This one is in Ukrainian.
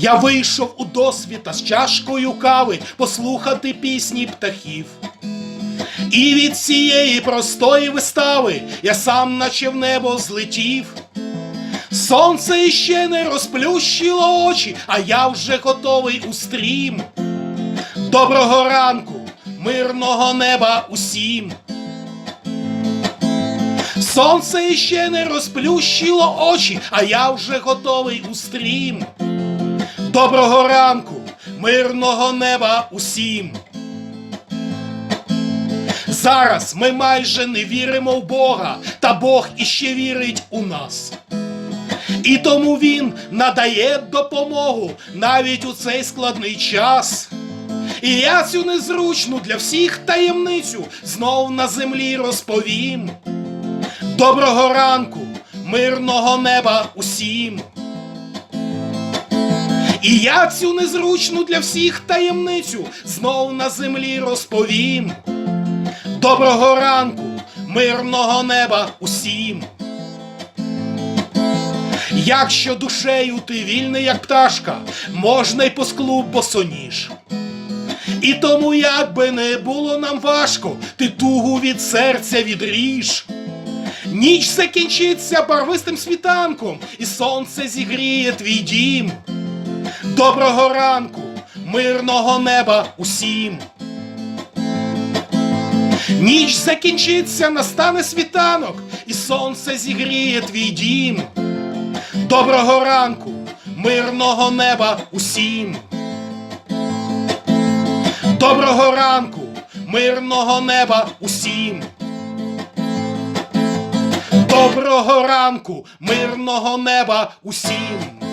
Я вийшов у досвіта з чашкою кави послухати пісні птахів. І від цієї простої вистави я сам наче в небо злетів. Сонце іще не розплющило очі, а я вже готовий у стрім. Доброго ранку, мирного неба усім. Сонце іще не розплющило очі, а я вже готовий у стрім. Доброго ранку, мирного неба усім. Зараз ми майже не віримо в Бога, та Бог іще вірить у нас. І тому Він надає допомогу навіть у цей складний час. І я цю незручну для всіх таємницю знов на землі розповім. Доброго ранку, мирного неба усім. І я цю незручну для всіх таємницю знов на землі розповім. Доброго ранку, мирного неба усім. Якщо душею ти вільний, як пташка, можна й по склу босоніж. І тому, як би не було нам важко, ти тугу від серця відріж. Ніч закінчиться барвистим світанком, і сонце зігріє твій дім. Доброго ранку, мирного неба усім. Ніч закінчиться, настане світанок, і сонце зігріє твій дім. Доброго ранку, мирного неба усім. Доброго ранку, мирного неба усім. Доброго ранку, мирного неба усім.